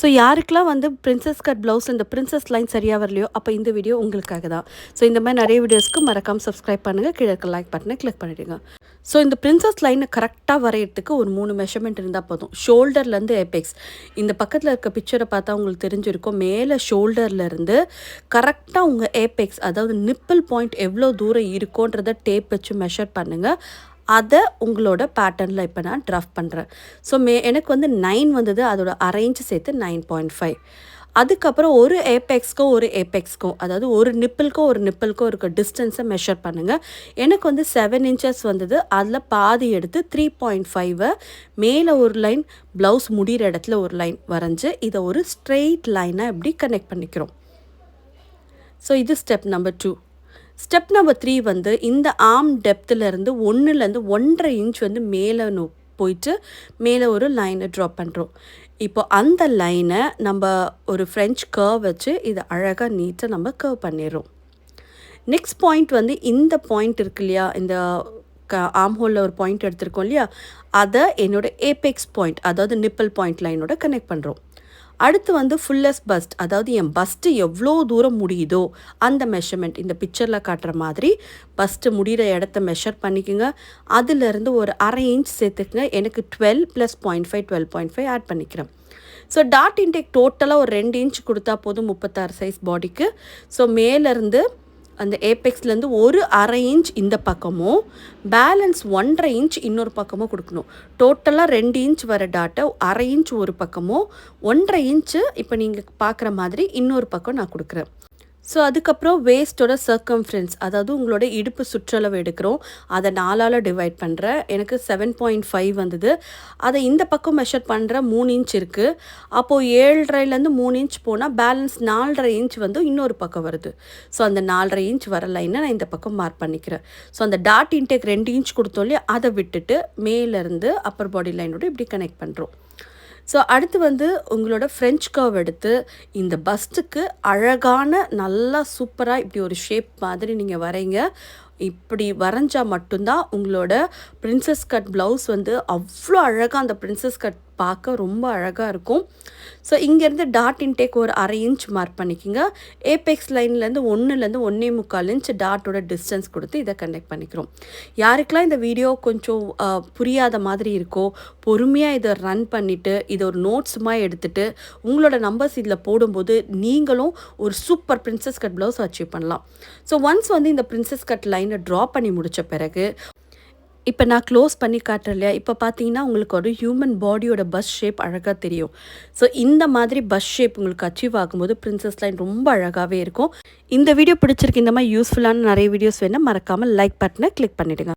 So யாருக்கெல்லாம் வந்து princess cut blouse இந்த பிரின்சஸ் லைன் சரியாக வரலையோ அப்போ இந்த வீடியோ உங்களுக்காக தான். ஸோ இந்த மாதிரி நிறைய வீடியோஸ்க்கு மறக்காமல் சப்ஸ்கிரைப் பண்ணுங்கள் கீழே இருக்க லைக் பட்டனை கிளிக் பண்ணிடுங்க. ஸோ இந்த பிரின்சஸ் லைனை கரெக்டாக வரையிறதுக்கு ஒரு மூணு மெஷர்மெண்ட் இருந்தால் போதும். ஷோல்டர்லேருந்து எபெக்ஸ் இந்த பக்கத்தில் இருக்க பிக்சரை பார்த்தா உங்களுக்கு தெரிஞ்சிருக்கும். மேலே ஷோல்டர்லேருந்து கரெக்டாக உங்கள் ஏபெக்ஸ் அதாவது நிப்பிள் பாயிண்ட் எவ்வளோ தூரம் இருக்கோன்றதை டேப் வச்சு மெஷர் பண்ணுங்கள் அதை உங்களோட பேட்டர்னில் இப்போ நான் ட்ரஃப் பண்ணுறேன் ஸோ மே எனக்கு வந்து நைன் வந்தது அதோட அரேஞ்சு சேர்த்து நைன் பாயிண்ட் ஃபைவ் அதுக்கப்புறம் ஒரு ஏபெக்ஸ்க்கும் ஒரு ஏபெக்ஸ்க்கும் அதாவது ஒரு நிப்பிள்க்கும் ஒரு நிப்பிள்க்கும் இருக்க டிஸ்டன்ஸை மெஷர் பண்ணுங்கள் எனக்கு வந்து செவன் இன்ச்சஸ் வந்தது அதில் பாதி எடுத்து த்ரீ பாயிண்ட் ஃபைவை மேலே ஒரு லைன் ப்ளவுஸ் முடிகிற இடத்துல ஒரு லைன் வரைஞ்சி இதை ஒரு ஸ்ட்ரெயிட் லைனாக எப்படி கனெக்ட் பண்ணிக்கிறோம். ஸோ இது step number two step number three வந்து இந்த ஆம் டெப்த்துலேருந்து ஒன்றுலேருந்து ஒன்றரை இன்ச் வந்து மேலே நோ போயிட்டு மேலே ஒரு லைனை ட்ராப் பண்ணுறோம் இப்போ அந்த லைனை நம்ம ஒரு ஃப்ரெஞ்ச் கர்வ் வச்சு இதை அழகாக நீட்டாக நம்ம கர்வ் பண்ணிடுறோம். நெக்ஸ்ட் பாயிண்ட் வந்து இந்த பாயிண்ட் இருக்கு இல்லையா? இந்த க ஆம் ஹோலில் ஒரு பாயிண்ட் எடுத்திருக்கோம் இல்லையா? அதை என்னோடய ஏபெக்ஸ் பாயிண்ட் அதாவது நிப்பிள் பாயிண்ட் லைனோட கனெக்ட் பண்ணுறோம் அடுத்து வந்து ஃபுல்லஸ் பஸ்ட் அதாவது என் பஸ்ட்டு எவ்வளோ தூரம் முடியுதோ அந்த மெஷர்மெண்ட் இந்த பிக்சரில் காட்டுற மாதிரி பஸ்ட்டு முடிகிற இடத்த மெஷர் பண்ணிக்கோங்க. அதுலேருந்து ஒரு அரை இன்ச் சேர்த்துக்குங்க. எனக்கு twelve plus point five twelve point five add பண்ணிக்கிறேன். ஸோ டாட் இன்டேக் டோட்டலாக ஒரு ரெண்டு இன்ச் கொடுத்தா போதும் முப்பத்தாறு சைஸ் பாடிக்கு ஸோ மேலேருந்து அந்த ஏபெக்ஸ்லேருந்து ஒரு அரை இன்ச் இந்த பக்கமும் பேலன்ஸ் ஒன்றரை இன்ச் இன்னொரு பக்கமும் கொடுக்கணும். டோட்டலாக ரெண்டு இன்ச் வர டாட்டை அரை இன்ச் ஒரு பக்கமும் ஒன்றரை இன்ச்சு இப்போ நீங்கள் பார்க்குற மாதிரி இன்னொரு பக்கம் நான் கொடுக்குறேன். ஸோ அதுக்கப்புறம் வேஸ்ட்டோட சர்க்கம்ஃபரன்ஸ் அதாவது உங்களோட இடுப்பு சுற்றளவு எடுக்கிறோம். அதை நாலால் டிவைட் பண்ணுறேன் எனக்கு செவன் பாயிண்ட் ஃபைவ் வந்தது. அதை இந்த பக்கம் மெஷர் பண்ணுற மூணு இன்ச் இருக்குது அப்போது ஏழரைலேருந்து மூணு இன்ச் போனால் பேலன்ஸ் நாலரை இன்ச் வந்து இன்னொரு பக்கம் வருது. ஸோ அந்த நாலரை இன்ச் வர லைனை நான் இந்த பக்கம் மார்க் பண்ணிக்கிறேன். ஸோ அந்த டாட் இன்டேக் ரெண்டு இன்ச் கொடுத்தோம் இல்லையா அதை விட்டுட்டு மேலேருந்து அப்பர் பாடி லைனோட இப்படி கனெக்ட் பண்ணுறோம் ஸோ அடுத்து வந்து உங்களோட ஃப்ரெஞ்ச் கர்வ் எடுத்து இந்த பஸ்ட்டுக்கு அழகான நல்லா சூப்பராக இப்படி ஒரு ஷேப் மாதிரி நீங்கள் வரைங்க. இப்படி வரைஞ்சால் மட்டும்தான் உங்களோட பிரின்சஸ் கட் ப்ளவுஸ் வந்து அவ்வளோ அழகாக அந்த பிரின்சஸ் கட் பார்க்க ரொம்ப அழகாக இருக்கும். ஸோ இங்கேருந்து டாட் இன்டேக் ஒரு அரை இன்ச் மார்க் பண்ணிக்கிங்க. ஏபெக்ஸ் லைன்லேருந்து ஒன்றுலேருந்து ஒன்றே முக்கால் இன்ச் டாட்டோட டிஸ்டன்ஸ் கொடுத்து இதை கனெக்ட் பண்ணிக்கிறோம். யாருக்கெல்லாம் இந்த வீடியோ கொஞ்சம் புரியாத மாதிரி இருக்கோ பொறுமையாக இதை ரன் பண்ணிவிட்டு இதை ஒரு நோட்ஸுமாக எடுத்துகிட்டு உங்களோட நம்பர்ஸ் இதில் போடும்போது நீங்களும் ஒரு super princess cut blouse achieve பண்ணலாம். ஸோ ஒன்ஸ் வந்து இந்த பிரின்சஸ் கட் லைனை ட்ரா பண்ணி முடித்த பிறகு இப்போ நான் க்ளோஸ் பண்ணி காட்டுறேன் இல்லையா? இப்போ பார்த்தீங்கன்னா உங்களுக்கு ஒரு ஹியூமன் பாடியோட பஸ் ஷேப் அழகாக தெரியும். ஸோ இந்த மாதிரி பஸ் ஷேப் உங்களுக்கு அச்சீவ் ஆகும்போது பிரின்சஸ் லைன் ரொம்ப அழகாகவே இருக்கும். இந்த வீடியோ பிடிச்சிருக்கு இந்த மாதிரி யூஸ்ஃபுல்லான நிறைய வீடியோஸ் வேணால் மறக்காமல் லைக் பட்டனை கிளிக் பண்ணிவிடுங்க